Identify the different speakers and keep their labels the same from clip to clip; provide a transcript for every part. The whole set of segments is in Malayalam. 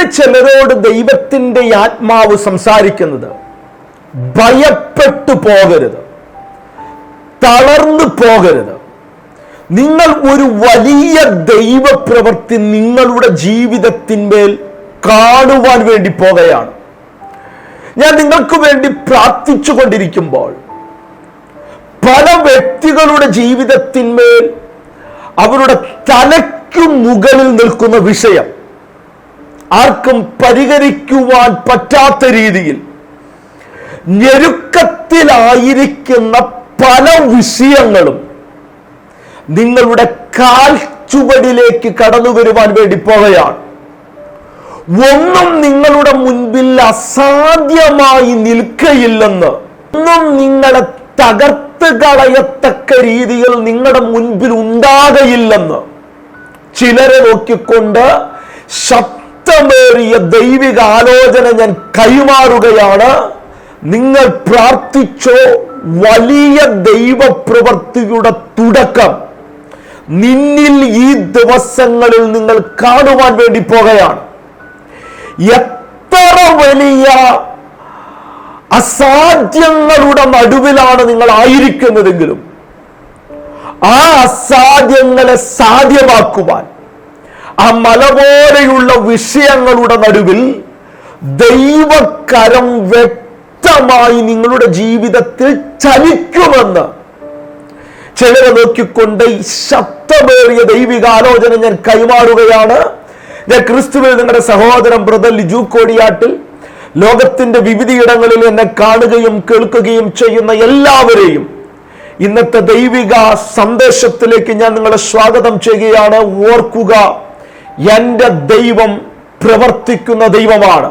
Speaker 1: ഇന്ന് ചിലരോട് ദൈവത്തിന്റെ ആത്മാവ് സംസാരിക്കുന്നത് ഭയപ്പെട്ടു പോകരുത്. തളർന്നു പോകരുത്. നിങ്ങൾ ഒരു വലിയ ദൈവപ്രവൃത്തി നിങ്ങളുടെ ജീവിതത്തിന്മേൽ കാണുവാൻ വേണ്ടി പോകുകയാണ്. ഞാൻ നിങ്ങൾക്ക് വേണ്ടി പ്രാർത്ഥിച്ചു കൊണ്ടിരിക്കുമ്പോൾ പല വ്യക്തികളുടെ ജീവിതത്തിന്മേൽ അവരുടെ തലയ്ക്കു മുകളിൽ നിൽക്കുന്ന വിഷയം ആർക്കും പരിഹരിക്കുവാൻ പറ്റാത്ത രീതിയിൽ ഞെരുക്കത്തിലായിരിക്കുന്ന പല വിഷയങ്ങളും നിങ്ങളുടെ കാൽ ചുവടിലേക്ക് കടന്നു വരുവാൻ വേണ്ടി പോവുകയാണ്. ഒന്നും നിങ്ങളുടെ മുൻപിൽ അസാധ്യമായി നിൽക്കയില്ലെന്ന് ഒന്നും നിങ്ങളെ തകർത്ത് കളയത്തക്ക രീതിയിൽ നിങ്ങളുടെ മുൻപിൽ ഉണ്ടാകയില്ലെന്ന് ചിലരെ നോക്കിക്കൊണ്ട് ശക്തമേറിയ ദൈവിക ആലോചന ഞാൻ കൈമാറുകയാണ്. നിങ്ങൾ പ്രാർത്ഥിച്ചോ? വലിയ ദൈവപ്രവൃത്തിയുടെ തുടക്കം. നിന്നിൽ ഈ ദിവസങ്ങളിൽ നിങ്ങൾ കാണുവാൻ വേണ്ടി പോകുകയാണ്. എത്ര വലിയ അസാധ്യങ്ങളുടെ നടുവിലാണ് നിങ്ങൾ ആയിരിക്കുന്നതെങ്കിലും ആ അസാധ്യങ്ങളെ സാധ്യമാക്കുവാൻ ആ മല പോലെയുള്ള വിഷയങ്ങളുടെ നടുവിൽ ദൈവകരം വ്യക്തമായി നിങ്ങളുടെ ജീവിതത്തിൽ ചലിക്കുമെന്ന്. ചിലരെ നോക്കിക്കൊണ്ട് ശക്തമേറിയ ദൈവിക ആലോചന ഞാൻ കൈമാറുകയാണ്. ഞാൻ ക്രിസ്തുവിൽ നിങ്ങളുടെ സഹോദരൻ ബ്രദർ ലിജു കോടിയാട്ടിൽ ലോകത്തിന്റെ വിവിധയിടങ്ങളിൽ എന്നെ കാണുകയും കേൾക്കുകയും ചെയ്യുന്ന എല്ലാവരെയും ഇന്നത്തെ ദൈവിക സന്ദേശത്തിലേക്ക് ഞാൻ നിങ്ങളെ സ്വാഗതം ചെയ്യുകയാണ്. ഓർക്കുക എന്റെ ദൈവം പ്രവർത്തിക്കുന്ന ദൈവമാണ്.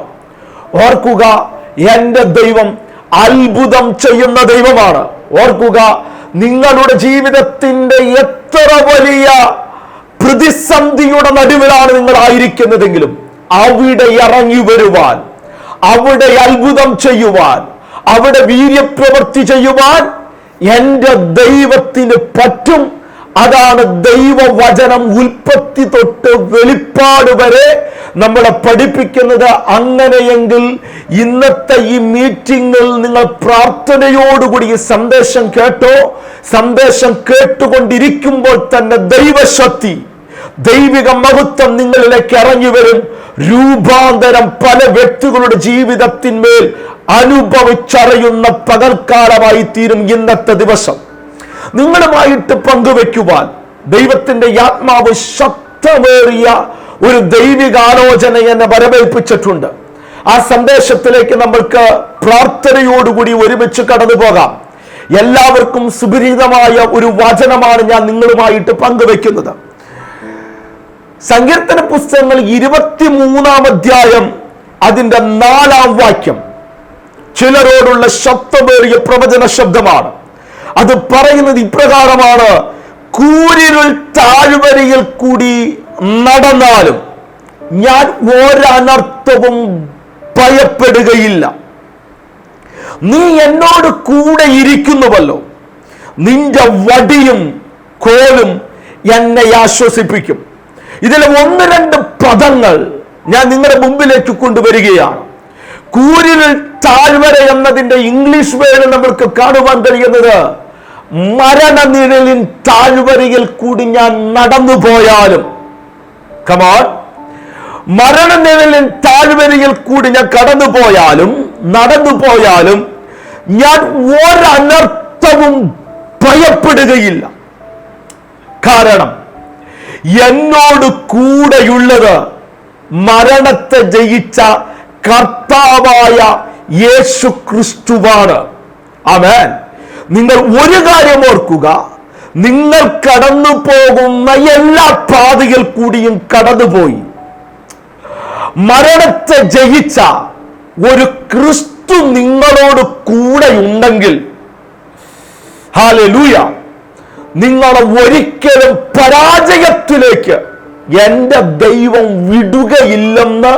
Speaker 1: ഓർക്കുക എന്റെ ദൈവം അത്ഭുതം ചെയ്യുന്ന ദൈവമാണ്. ഓർക്കുക നിങ്ങളുടെ ജീവിതത്തിന്റെ എത്ര വലിയ പ്രതിസന്ധിയുടെ നടുവിലാണ് നിങ്ങൾ ആയിരിക്കുന്നതെങ്കിലും അവിടെ ഇറങ്ങി വരുവാൻ അവിടെ അത്ഭുതം ചെയ്യുവാൻ അവിടെ വീര്യപ്രവൃത്തി ചെയ്യുവാൻ എന്റെ ദൈവത്തിന് പറ്റും. അതാണ് ദൈവവചനം ഉൽപ്പത്തി തൊട്ട് വെളിപ്പാട് വരെ നമ്മളെ പഠിപ്പിക്കുന്നത് അങ്ങനെയെങ്കിൽ ഇന്നത്തെ ഈ മീറ്റിംഗിൽ നിങ്ങൾ പ്രാർത്ഥനയോടുകൂടി ഈ സന്ദേശം കേട്ടോ. സന്ദേശം കേട്ടുകൊണ്ടിരിക്കുമ്പോൾ തന്നെ ദൈവശക്തി ദൈവിക മഹത്വം നിങ്ങളിലേക്ക് ഇറങ്ങി വരും. രൂപാന്തരം പല വ്യക്തികളുടെ ജീവിതത്തിന്മേൽ അനുഭവിച്ചറിയുന്ന പകൽക്കാലമായി തീരും ഇന്നത്തെ ദിവസം. നിങ്ങളുമായിട്ട് പങ്കുവെക്കുവാൻ ദൈവത്തിന്റെ ആത്മാവ് ശക്തമേറിയ ഒരു ദൈവിക ആലോചന എന്നെ വരവേൽപ്പിച്ചിട്ടുണ്ട്. ആ സന്ദേശത്തിലേക്ക് നമ്മൾക്ക് പ്രാർത്ഥനയോടുകൂടി ഒരുമിച്ച് കടന്നു പോകാം എല്ലാവർക്കും സുപരിചിതമായ ഒരു വചനമാണ് ഞാൻ നിങ്ങളുമായിട്ട് പങ്കുവെക്കുന്നത്. സങ്കീർത്തന പുസ്തകങ്ങൾ ഇരുപത്തിമൂന്നാം അധ്യായം അതിന്റെ നാലാം വാക്യം. ചിലരോടുള്ള ശബ്ദമേറിയ പ്രവചന ശബ്ദമാണ്. അത് പറയുന്നത് ഇപ്രകാരമാണ്. കൂരിരുൾ താഴ്വരയിൽ കൂടി നടന്നാലും ഞാൻ ഒരനർത്ഥവും ഭയപ്പെടുകയില്ല. നീ എന്നോട് കൂടെ ഇരിക്കുന്നുവല്ലോ. നിന്റെ വടിയും കോലും എന്നെ ആശ്വസിപ്പിക്കും. ഇതിലെ ഒന്ന് രണ്ട് പദങ്ങൾ ഞാൻ നിങ്ങളുടെ മുമ്പിലേക്ക് കൊണ്ടുവരികയാണ്. കൂരിരുൾ താഴ്വര എന്നതിന്റെ ഇംഗ്ലീഷ് വേർഡ് നമ്മൾക്ക് കാണുവാൻ കഴിയുന്നത്. മരണനിഴലിൻ താഴ്വരയിൽ കൂടി ഞാൻ നടന്നു പോയാലും. കമാൺ മരണനിഴലിൻ താഴ്വരയിൽ കൂടി ഞാൻ കടന്നു പോയാലും നടന്നു പോയാലും ഞാൻ ഒരനർത്ഥവും ഭയപ്പെടുകയില്ല. കാരണം എന്നോട് കൂടെയുള്ളത് മരണത്തെ ജയിച്ച കർത്താവായ യേശു ക്രിസ്തുവാണ് അവൻ നിങ്ങൾ ഒരു കാര്യം ഓർക്കുക. നിങ്ങൾ കടന്നു പോകുന്ന എല്ലാ പാതയിൽ കൂടിയും കടന്നുപോയി. മരണത്തെ ജയിച്ച ഒരു ക്രിസ്തു നിങ്ങളോട് കൂടെ ഉണ്ടെങ്കിൽ ഹാലൂയ നിങ്ങളെ ഒരിക്കലും പരാജയത്തിലേക്ക് എന്റെ ദൈവം വിടുകയില്ലെന്ന്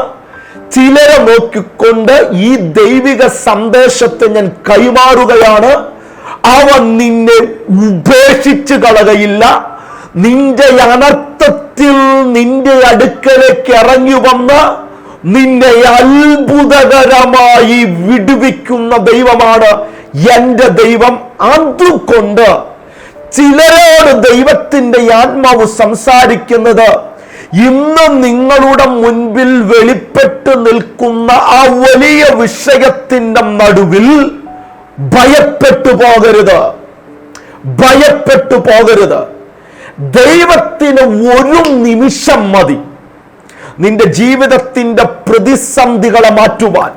Speaker 1: ചിലരെ നോക്കിക്കൊണ്ട് ഈ ദൈവിക സന്ദേശത്തെ ഞാൻ കൈമാറുകയാണ്. അവൻ നിന്നെ ഉപേക്ഷിച്ച് കളകയില്ല നിന്റെ അനർത്ഥത്തിൽ നിന്റെ അടുക്കലേക്ക് ഇറങ്ങി വന്ന് നിന്നെ അത്ഭുതകരമായി വിടുവിക്കുന്ന ദൈവമാണ് എന്റെ ദൈവം. അതുകൊണ്ട് ചിലരോട് ദൈവത്തിന്റെ ആത്മാവ് സംസാരിക്കുന്നത് ഇന്ന് നിങ്ങളുടെ മുൻപിൽ വെളിപ്പെട്ട് നിൽക്കുന്ന ആ വലിയ വിഷയത്തിന്റെ നടുവിൽ ഭയപ്പെട്ടു പോകരുത്. ഭയപ്പെട്ടു പോകരുത്. ദൈവത്തിന് ഒരു നിമിഷം മതി. നിന്റെ ജീവിതത്തിന്റെ പ്രതിസന്ധികളെ മാറ്റുവാൻ.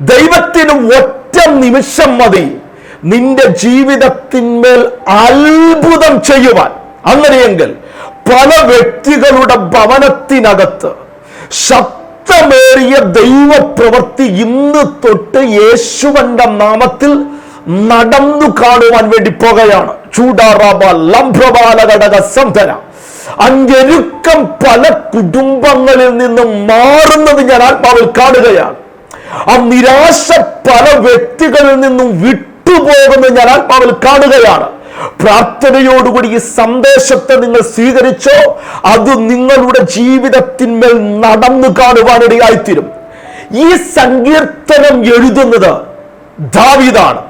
Speaker 1: ദൈവത്തിന് ഒറ്റ നിമിഷം മതി. നിന്റെ ജീവിതത്തിന്മേൽ അത്ഭുതം ചെയ്യുവാൻ. അങ്ങനെയെങ്കിൽ പല വ്യക്തികളുടെ ഭവനത്തിനകത്ത് ശക്തമേറിയ ദൈവപ്രവൃത്തി ഇന്ന് തൊട്ട് യേശുവന്റെ നാമത്തിൽ നടന്നു കാണുവാൻ വേണ്ടി പോകുകയാണ്. ചൂടാറാബ ലംഭ്രബാലഘടക സന്ധന അഞ്ചെരുക്കം പല കുടുംബങ്ങളിൽ നിന്നും മാറുന്നത് ഞാൻ ആത്മാവിൽ കാണുകയാണ്. ആ നിരാശ പല വ്യക്തികളിൽ നിന്നും വിട്ടുപോകുന്നത് ഞാൻ ആത്മാവിൽ കാണുകയാണ്. പ്രാർത്ഥനയോടുകൂടി ഈ സന്ദേശത്തെ നിങ്ങൾ സ്വീകരിച്ചോ അത് നിങ്ങളുടെ ജീവിതത്തിന്മേൽ നടന്നു കാണുവാനിടയായിത്തീരും. ഈ സങ്കീർത്തനം എഴുതുന്നത് ദാവീദാണ്.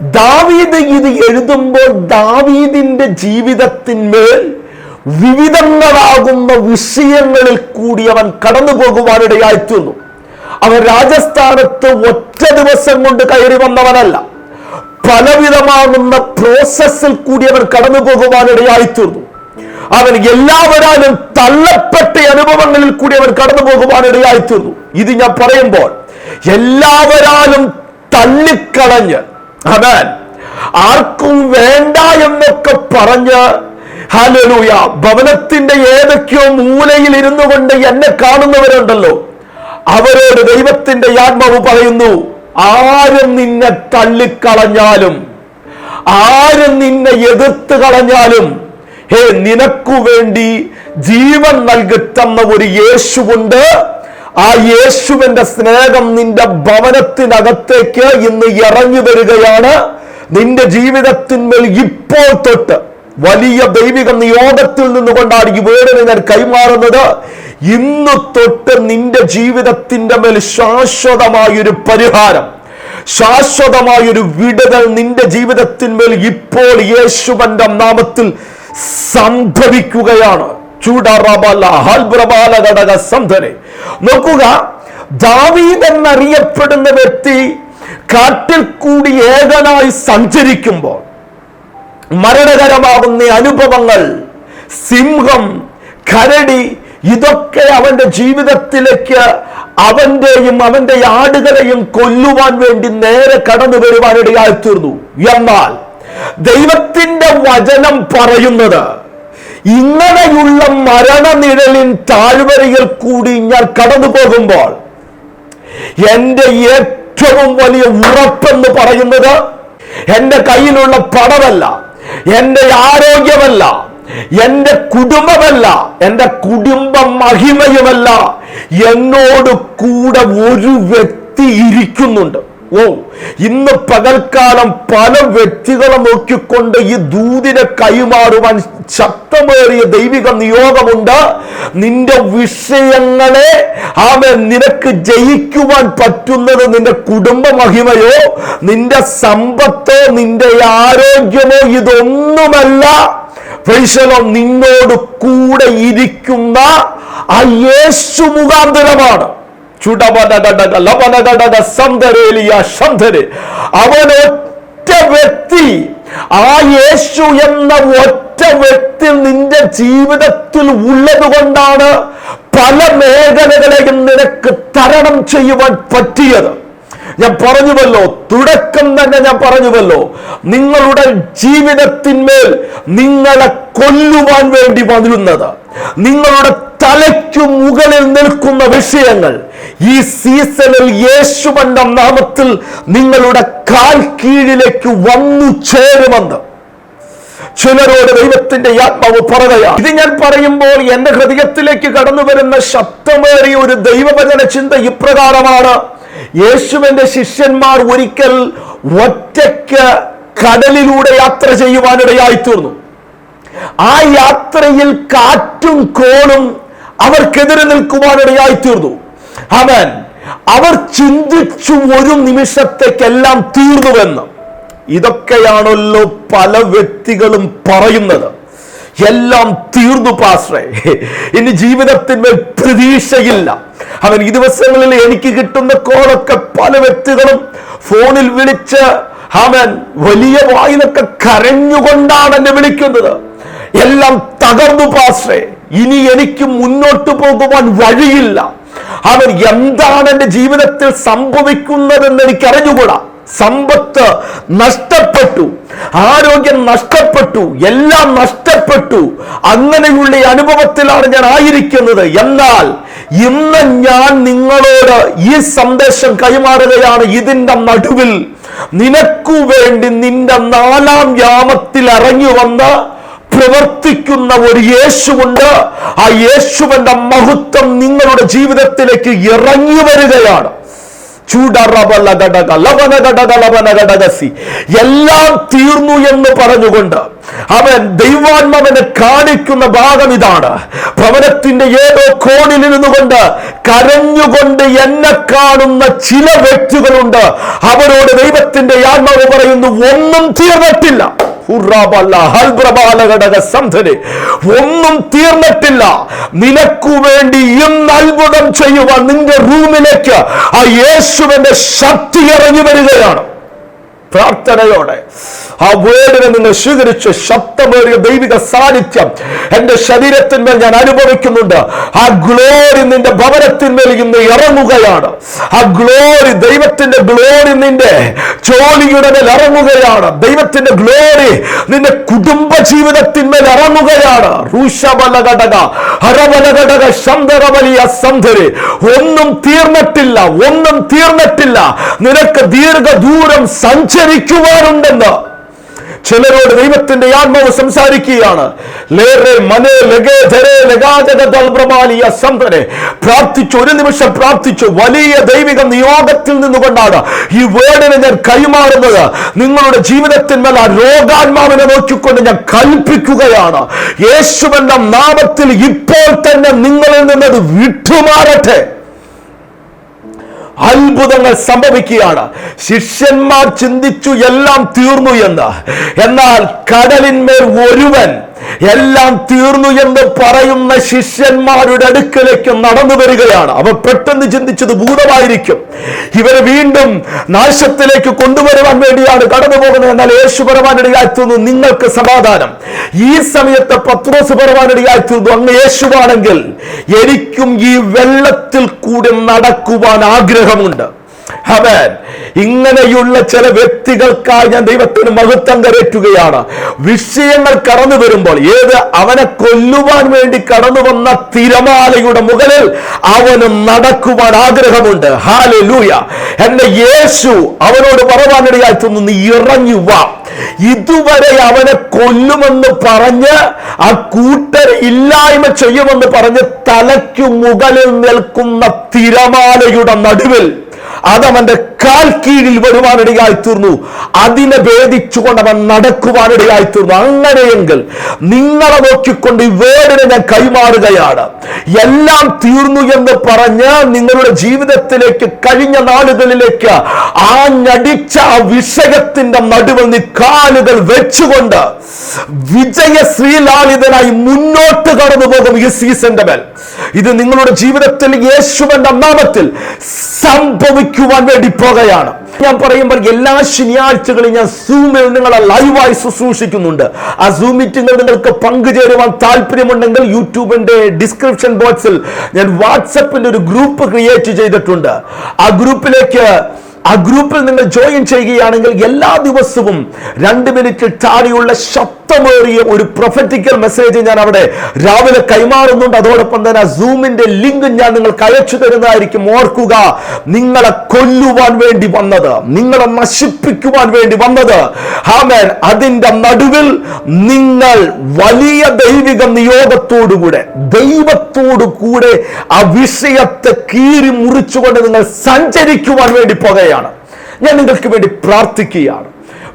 Speaker 1: ദാവീദ് ഇത് എഴുതുമ്പോൾ ദാവീദിന്റെ ജീവിതത്തിന്മേൽ വിവിധങ്ങളാകുന്ന വിഷയങ്ങളിൽ കൂടി അവൻ കടന്നു പോകുവാനിടയായിത്തീർന്നു അവൻ രാജസ്ഥാനത്ത് ഒറ്റ ദിവസം കൊണ്ട് കയറി വന്നവനല്ല. പലവിധമാകുന്ന പ്രോസസ്സിൽ കൂടി അവൻ കടന്നു പോകുവാനിടയായിത്തീർന്നു അവൻ എല്ലാവരാലും തള്ളപ്പെട്ട അനുഭവങ്ങളിൽ കൂടി അവൻ കടന്നു പോകുവാനിടയായിത്തീർന്നു ഇത് ഞാൻ പറയുമ്പോൾ എല്ലാവരാലും തള്ളിക്കളഞ്ഞ് അവൻ ആർക്കും വേണ്ട എന്നൊക്കെ പറഞ്ഞ് ഹലലൂയ ഭവനത്തിന്റെ ഏതൊക്കെയോ മൂലയിൽ ഇരുന്നു കൊണ്ട് എന്നെ കാണുന്നവരുണ്ടല്ലോ. അവരോട് ദൈവത്തിന്റെ ആത്മാവ് പറയുന്നു ആരും നിന്നെ തള്ളിക്കളഞ്ഞാലും ആരും നിന്നെ എതിർത്ത് കളഞ്ഞാലും ഹേ നിനക്കു വേണ്ടി ജീവൻ നൽകിത്തന്ന ഒരു യേശുവുണ്ട്. ആ യേശുവിന്റെ സ്നേഹം നിന്റെ ഭവനത്തിനകത്തേക്ക് ഇന്ന് ഇറങ്ങി വരികയാണ്. നിന്റെ ജീവിതത്തിന്മേൽ ഇപ്പോൾ തൊട്ട് വലിയ ദൈവിക നിയോഗത്തിൽ നിന്നുകൊണ്ടാണ് ഈ വേടിനെ ഞാൻ കൈമാറുന്നത്. ഇന്ന് തൊട്ട് നിന്റെ ജീവിതത്തിന്റെ മേൽ ശാശ്വതമായൊരു പരിഹാരം ശാശ്വതമായൊരു വിടുതൽ നിന്റെ ജീവിതത്തിന്മേൽ ഇപ്പോൾ യേശുവന്റെ നാമത്തിൽ സംഭവിക്കുകയാണ്. നോക്കുക ദാവീദ് എന്നറിയപ്പെടുന്ന വ്യക്തി കാട്ടിൽ കൂടി ഏകനായി സഞ്ചരിക്കുമ്പോൾ മരണകരമാകുന്ന അനുഭവങ്ങൾ സിംഹം കരടി ഇതൊക്കെ അവന്റെ ജീവിതത്തിലേക്ക് അവന്റെയും അവന്റെ ആടുകളെയും കൊല്ലുവാൻ വേണ്ടി നേരെ കടന്നു വരുവാൻ തീർന്നു. എന്നാൽ ദൈവത്തിന്റെ വചനം പറയുന്നത് ഇങ്ങനെയുള്ള മരണനിഴലിൻ താഴ്വരയിൽ കൂടി ഞാൻ കടന്നു പോകുമ്പോൾ എന്റെ ഏറ്റവും വലിയ ഉറപ്പെന്ന് പറയുന്നത് എന്റെ കയ്യിലുള്ള പണമല്ല. എന്റെ ആരോഗ്യമല്ല എന്റെ കുടുംബമല്ല എന്റെ കുടുംബ മഹിമയുമല്ല. എന്നോട് കൂടെ ഒരു വ്യക്തി ഇരിക്കുന്നുണ്ട്. ഓ ഇന്ന് പകൽക്കാലം പല വ്യക്തികളെ നോക്കിക്കൊണ്ട് ഈ ദൂതിനെ കൈമാറുവാൻ ശക്തമേറിയ ദൈവിക നിയോഗമുണ്ട്. നിന്റെ വിഷയങ്ങളെ ആമെ നിനക്ക് ജയിക്കുവാൻ പറ്റുന്നത് നിന്റെ കുടുംബ മഹിമയോ നിന്റെ സമ്പത്തോ നിന്റെ ആരോഗ്യമോ ഇതൊന്നുമല്ല. ഫൈസലോ നിന്നോട് കൂടെ ഇരിക്കുന്ന ആ യേശു മുഖാന്തരമാണ്. അവൻ ഒറ്റ വ്യക്തി ആ യേശു എന്ന ഒറ്റ വ്യക്തി നിന്റെ ജീവിതത്തിൽ ഉള്ളത് കൊണ്ടാണ് പല മേഖലകളെയും നിനക്ക് തരണം ചെയ്യുവാൻ പറ്റിയത് ഞാൻ പറഞ്ഞുവല്ലോ തുടക്കം തന്നെ ഞാൻ പറഞ്ഞുവല്ലോ നിങ്ങളുടെ ജീവിതത്തിന്മേൽ നിങ്ങളെ കൊല്ലുവാൻ വേണ്ടി വന്നിരുന്നത് നിങ്ങളുടെ തലയ്ക്കു മുകളിൽ നിൽക്കുന്ന വിഷയങ്ങൾ ഈ സീസണിൽ യേശുവന്റെ നാമത്തിൽ നിങ്ങളുടെ കാൽ കീഴിലേക്ക് വന്നു ചേരുമെന്ന്. ചിലരോട് ദൈവത്തിന്റെ ആത്മാവ് പറയുക ഇത് ഞാൻ പറയുമ്പോൾ എന്റെ ഹൃദയത്തിലേക്ക് കടന്നു വരുന്ന ശബ്ദമേറിയ ഒരു ദൈവവചന ചിന്ത ഇപ്രകാരമാണ്. യേശുവിന്റെ ശിഷ്യന്മാർ ഒരിക്കൽ ഒറ്റയ്ക്ക് കടലിലൂടെ യാത്ര ചെയ്യുവാനിടയായി തീർന്നു ആ യാത്രയിൽ കാറ്റും കോളും അവർക്കെതിരെ നിൽക്കുവാനിടയായി തീർന്നു അവൻ അവർ ചിന്തിച്ചു ഒരു നിമിഷത്തേക്കെല്ലാം തീർന്നുവെന്ന്. ഇതൊക്കെയാണല്ലോ പല വ്യക്തികളും പറയുന്നത്. എല്ലാം തീർന്നു പാസ്റ്റേ ഇനി ജീവിതത്തിന്മേൽ പ്രതീക്ഷയില്ല. അവൻ ഈ ദിവസങ്ങളിൽ എനിക്ക് കിട്ടുന്ന കോളൊക്കെ പല വ്യക്തികളും ഫോണിൽ വിളിച്ച് അവൻ വലിയ വായിലൊക്കെ കരഞ്ഞുകൊണ്ടാണ് എന്നെ വിളിക്കുന്നത്. എല്ലാം തകർന്നു പാസ്റ്റേ ഇനി എനിക്ക് മുന്നോട്ട് പോകുവാൻ വഴിയില്ല. അവൻ എന്താണ് എന്റെ ജീവിതത്തിൽ സംഭവിക്കുന്നതെന്ന് എനിക്ക് അറിഞ്ഞുകൂടാ സമ്പത്ത് നഷ്ടപ്പെട്ടു ആരോഗ്യം നഷ്ടപ്പെട്ടു എല്ലാം നഷ്ടപ്പെട്ടു. അങ്ങനെയുള്ള അനുഭവത്തിലാണ് ഞാൻ ആയിരിക്കുന്നത്. എന്നാൽ ഇന്ന് ഞാൻ നിങ്ങളോട് ഈ സന്ദേശം കൈമാറുകയാണ് ഇതിന്റെ നടുവിൽ. നിനക്കു വേണ്ടി നിന്റെ നാലാം യാമത്തിൽ ഇറങ്ങി വന്ന് പ്രവർത്തിക്കുന്ന ഒരു യേശുവുണ്ട്. ആ യേശുവിന്റെ മഹത്വം നിങ്ങളുടെ ജീവിതത്തിലേക്ക് ഇറങ്ങി വരികയാണ്. എല്ലാം തീർന്നു എന്ന് പറഞ്ഞുകൊണ്ട് അവൻ ദൈവാത്മാവനെ കാണിക്കുന്ന ഭാഗം ഇതാണ്. ഭവനത്തിന്റെ ഏതോ കോണിൽ കൊണ്ട് കരഞ്ഞുകൊണ്ട് എന്നെ കാണുന്ന ചില വ്യക്തികളുണ്ട്. അവരോട് ദൈവത്തിന്റെ ആത്മാവ് പറയുന്നു ഒന്നും തീർന്നിട്ടില്ല. ഒന്നും തീർന്നിട്ടില്ല. നിനക്കു വേണ്ടി ഇന്ന് അത്ഭുതം ചെയ്യുവാൻ നിന്റെ റൂമിലേക്ക് ആ യേശുവിന്റെ ശക്തി ഇറങ്ങി വരികയാണ്. പ്രാർത്ഥനയോടെ ആ വേർഡിനെ നിങ്ങൾ സ്വീകരിച്ച് ശബ്ദമേറിയ ദൈവിക സാന്നിധ്യം എന്റെ ശരീരത്തിന്മേൽ ഞാൻ അനുഭവിക്കുന്നുണ്ട്. ആ ഗ്ലോറി നിന്റെ ഭവനത്തിന്മേൽ ഇന്ന് ഇറങ്ങുകയാണ്. ആ ഗ്ലോറി ദൈവത്തിന്റെ ഗ്ലോറി നിന്റെ ജോലിയുടെ മേൽ ഇറങ്ങുകയാണ്. ദൈവത്തിന്റെ ഗ്ലോറി നിന്റെ കുടുംബ ജീവിതത്തിന്മേൽ ഇറങ്ങുകയാണ്. റൂഷബലഘടക ഹരബലഘടക ശന്തരവലിയ സന്ധര് ഒന്നും തീർന്നിട്ടില്ല ഒന്നും തീർന്നിട്ടില്ല. നിനക്ക് ദീർഘദൂരം സഞ്ചരിക്കുവാനുണ്ടെന്ന് ചിലരോട് ദൈവത്തിന്റെ ആത്മാവ് സംസാരിക്കുകയാണ്. പ്രാർത്ഥിച്ചു ഒരു നിമിഷം പ്രാർത്ഥിച്ചു. വലിയ ദൈവിക നിയോഗത്തിൽ നിന്നുകൊണ്ടാണ് ഈ വേർഡിനെ ഞാൻ കൈമാറുന്നത്. നിങ്ങളുടെ ജീവിതത്തിന്മേൽ ആ രോഗാത്മാവിനെ നോക്കിക്കൊണ്ട് ഞാൻ കൽപ്പിക്കുകയാണ്. യേശുവെന്ന നാമത്തിൽ ഇപ്പോൾ തന്നെ നിങ്ങളിൽ നിന്നത് വിട്ടുമാറട്ടെ. അത്ഭുതങ്ങൾ സംഭവിക്കുകയാണ്. ശിഷ്യന്മാർ ചിന്തിച്ചു എല്ലാം തീർന്നു എന്ന്. എന്നാൽ കടലിന്മേൽ ഒരുവൻ എല്ലാം തീർന്നു എന്ന് പറയുന്ന ശിഷ്യന്മാരുടെ അടുക്കലേക്ക് നടന്നു വരികയാണ്. അവർ പെട്ടെന്ന് ചിന്തിച്ചത് ഭൂതമായിരിക്കും. ഇവരെ വീണ്ടും നാശത്തിലേക്ക് കൊണ്ടുവരുവാൻ വേണ്ടിയാണ് കടന്നു പോകുന്നത്. എന്നാൽ യേശു പരമാനിടയായിത്തീർന്നു നിങ്ങൾക്ക് സമാധാനം. ഈ സമയത്ത് പത്രോസ് പരമാനിടയായിത്തീർന്നു അങ്ങ് യേശുവാണെങ്കിൽ എനിക്കും ഈ വെള്ളത്തിൽ കൂടി നടക്കുവാൻ ആഗ്രഹമുണ്ട്. ഇങ്ങനെയുള്ള ചില വ്യക്തികൾക്കായി ഞാൻ ദൈവത്തിന് മഹത്വം കരറ്റുകയാണ്. വിഷയങ്ങൾ കടന്നു വരുമ്പോൾ ഏത് അവനെ കൊല്ലുവാൻ വേണ്ടി കടന്നു വന്ന തിരമാലയുടെ മുകളിൽ അവന് നടക്കുവാൻ ആഗ്രഹമുണ്ട്. ഹാലെ ലൂയ എന്റെ യേശു അവനോട് പറവാനിടയായി തോന്നുന്നു ഇറങ്ങി വാ. ഇതുവരെ അവനെ കൊല്ലുമെന്ന് പറഞ്ഞ് ആ കൂട്ടർ ഇല്ലായ്മ ചെയ്യുമെന്ന് പറഞ്ഞ് തലയ്ക്കു മുകളിൽ നിൽക്കുന്ന തിരമാലയുടെ നടുവിൽ ஆதாம் அந்த കാൽ കീഴിൽ വരുവാനിടയായി തീർന്നു. അതിനെ ഭേദിച്ചുകൊണ്ട് അവൻ നടക്കുവാനിടയായി തീർന്നു. അങ്ങനെയെങ്കിൽ നിങ്ങളെ നോക്കിക്കൊണ്ട് ഈ വേടിനെ ഞാൻ കൈമാറുകയാണ്. എല്ലാം തീർന്നു എന്ന് പറഞ്ഞ് നിങ്ങളുടെ ജീവിതത്തിലേക്ക് കഴിഞ്ഞ നാളുകളിലേക്ക് ആ ഞടിച്ച ആ വിഷയത്തിന്റെ നടുവിൽ നീ കാലുകൾ വെച്ചുകൊണ്ട് വിജയ ശ്രീലാളിതനായി മുന്നോട്ട് കടന്നു പോകും ഈ സീസന്റെ മേൽ. ഇത് നിങ്ങളുടെ ജീവിതത്തിൽ യേശുവന്റെ നാമത്തിൽ സംഭവിക്കുവാൻ വേണ്ടി പോകുകയാണ് ഞാൻ പറയുമ്പോൾ എല്ലാ ശനിയാഴ്ചകളും ഞാൻ സൂമിൽ നിങ്ങളെ ലൈവായി ശുശ്രൂഷിക്കുന്നുണ്ട്. ആ സൂം മീറ്റിംഗിൽ നിങ്ങൾക്ക് പങ്കുചേരുവാൻ താല്പര്യമുണ്ടെങ്കിൽ യൂട്യൂബിന്റെ ഡിസ്ക്രിപ്ഷൻ ബോക്സിൽ ഞാൻ വാട്സപ്പിന്റെ ഒരു ഗ്രൂപ്പ് ക്രിയേറ്റ് ചെയ്തിട്ടുണ്ട്. ആ ഗ്രൂപ്പിലേക്ക് ആ ഗ്രൂപ്പിൽ നിങ്ങൾ ജോയിൻ ചെയ്യുകയാണെങ്കിൽ എല്ലാ ദിവസവും രണ്ട് മിനിറ്റ് താഴെയുള്ള ശബ്ദമേറിയ ഒരു പ്രൊഫറ്റിക്കൽ മെസ്സേജ് ഞാൻ അവിടെ രാവിലെ കൈമാറുന്നുണ്ട്. അതോടൊപ്പം തന്നെ ആ സൂമിന്റെ ലിങ്ക് ഞാൻ നിങ്ങൾക്ക് അയച്ചു തരുന്നതായിരിക്കും. ഓർക്കുക നിങ്ങളെ കൊല്ലുവാൻ വേണ്ടി വന്നത് നിങ്ങളെ നശിപ്പിക്കുവാൻ വേണ്ടി വന്നത്. ഹാമേൻ അതിന്റെ നടുവിൽ നിങ്ങൾ വലിയ ദൈവിക നിയോഗത്തോടുകൂടെ ദൈവത്തോടു കൂടെ ആ വിഷയത്തെ കീറി മുറിച്ചുകൊണ്ട് നിങ്ങൾ സഞ്ചരിക്കുവാൻ വേണ്ടി പോകുകയാണ് ഞാൻ നിങ്ങൾക്ക് വേണ്ടി പ്രാർത്ഥിക്കുകയാണ്.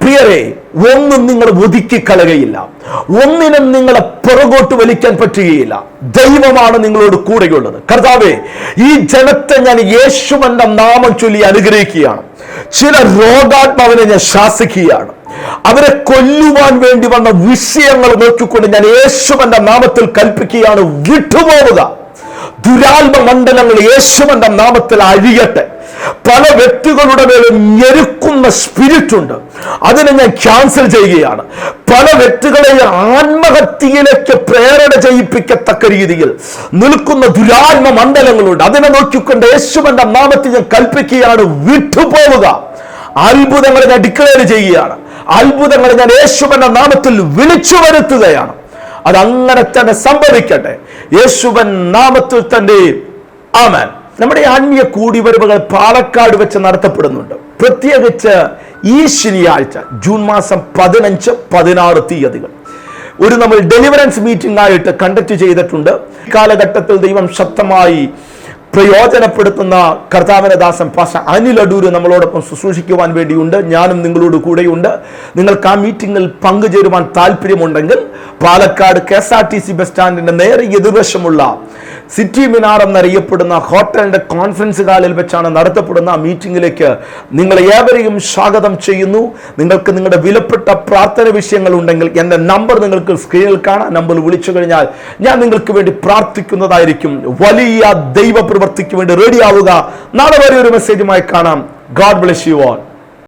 Speaker 1: പ്രിയരെ ഒന്നും നിങ്ങൾ ഒതുക്കി കളയുകയില്ല ഒന്നിനും നിങ്ങളെ പുറകോട്ട് വലിക്കാൻ പറ്റുകയില്ല. ദൈവമാണ് നിങ്ങളോട് കൂടെയുള്ളത്. കർത്താവേ ഈ ജനത്തെ ഞാൻ യേശുവന്റെ നാമം ചൊല്ലി അനുഗ്രഹിക്കുകയാണ്. ചില രോഗാത്മാവിനെ ഞാൻ ശാസിക്കുകയാണ്. അവരെ കൊല്ലുവാൻ വേണ്ടി വന്ന വിഷയങ്ങൾ നോക്കിക്കൊണ്ട് ഞാൻ യേശുവന്റെ നാമത്തിൽ കൽപ്പിക്കുകയാണ്. വിട്ടുപോവുക. ദുരാത്മ മണ്ഡലങ്ങൾ യേശുവന്റെ നാമത്തിൽ അഴിയട്ടെ. പല വ്യക്തികളുടെ മേലും ഞെരുക്കുന്ന സ്പിരിറ്റ് ഉണ്ട്. അതിനെ ഞാൻ ക്യാൻസൽ ചെയ്യുകയാണ്. പല വ്യക്തികളെ ആത്മഹത്യയിലേക്ക് പ്രേരണ ചെയ്യിപ്പിക്കത്തക്ക രീതിയിൽ നിൽക്കുന്ന ദുരാത്മ മണ്ഡലങ്ങളുണ്ട്. അതിനെ നോക്കിക്കൊണ്ട് യേശുവന്റെ നാമത്തിൽ ഞാൻ കൽപ്പിക്കുകയാണ്. വിട്ടുപോവുക. അത്ഭുതങ്ങളെ ഞാൻ ഡിക്ലെയർ ചെയ്യുകയാണ്. അത്ഭുതങ്ങളെ ഞാൻ യേശുവന്റെ നാമത്തിൽ വിളിച്ചു വരുത്തുകയാണ് അത് അങ്ങനെ തന്നെ സംഭവിക്കട്ടെ. യേശുവൻ നാമത്തിൽ തന്നെ. ആമൻ. നമ്മുടെ ആത്മീയ കൂടിവരവുകൾ പാലക്കാട് വെച്ച് നടത്തപ്പെടുന്നുണ്ട്. പ്രത്യേകിച്ച് ഈ ശനിയാഴ്ച ജൂൺ മാസം പതിനഞ്ച് പതിനാറ് തീയതികൾ. ഒരു നമ്മൾ ഡെലിവറൻസ് മീറ്റിംഗ് ആയിട്ട് കണ്ടക്ട് ചെയ്തിട്ടുണ്ട്. കാലഘട്ടത്തിൽ ദൈവം ശക്തമായി പ്രയോജനപ്പെടുത്തുന്ന കർത്താവിന ദാസം പാഷ അനിൽ അടൂര് നമ്മളോടൊപ്പം ശുശ്രൂഷിക്കുവാൻ വേണ്ടിയുണ്ട്. ഞാനും നിങ്ങളോട് കൂടെയുണ്ട്. നിങ്ങൾക്ക് ആ മീറ്റിംഗിൽ പങ്കുചേരുവാൻ താല്പര്യമുണ്ടെങ്കിൽ Palakkad K S R T C bus സ്റ്റാൻഡിന്റെ നേരെ എതിർവശമുള്ള സിറ്റി മിനാർ എന്നറിയപ്പെടുന്ന ഹോട്ടലിന്റെ കോൺഫറൻസ് ഹാളിൽ വെച്ചാണ് നടത്തപ്പെടുന്ന ആ മീറ്റിംഗിലേക്ക് നിങ്ങളെ ഏവരെയും സ്വാഗതം ചെയ്യുന്നു. നിങ്ങൾക്ക് നിങ്ങളുടെ വിലപ്പെട്ട പ്രാർത്ഥന വിഷയങ്ങൾ ഉണ്ടെങ്കിൽ എന്റെ നമ്പർ നിങ്ങൾക്ക് സ്ക്രീനിൽ കാണാം. നമ്പർ വിളിച്ചു കഴിഞ്ഞാൽ ഞാൻ നിങ്ങൾക്ക് വേണ്ടി പ്രാർത്ഥിക്കുന്നതായിരിക്കും. വലിയ ദൈവ പ്രവൃത്തിക്ക് വേണ്ടി റെഡി ആവുക. നാളെ വരെ ഒരു മെസ്സേജുമായി കാണാം. God bless you all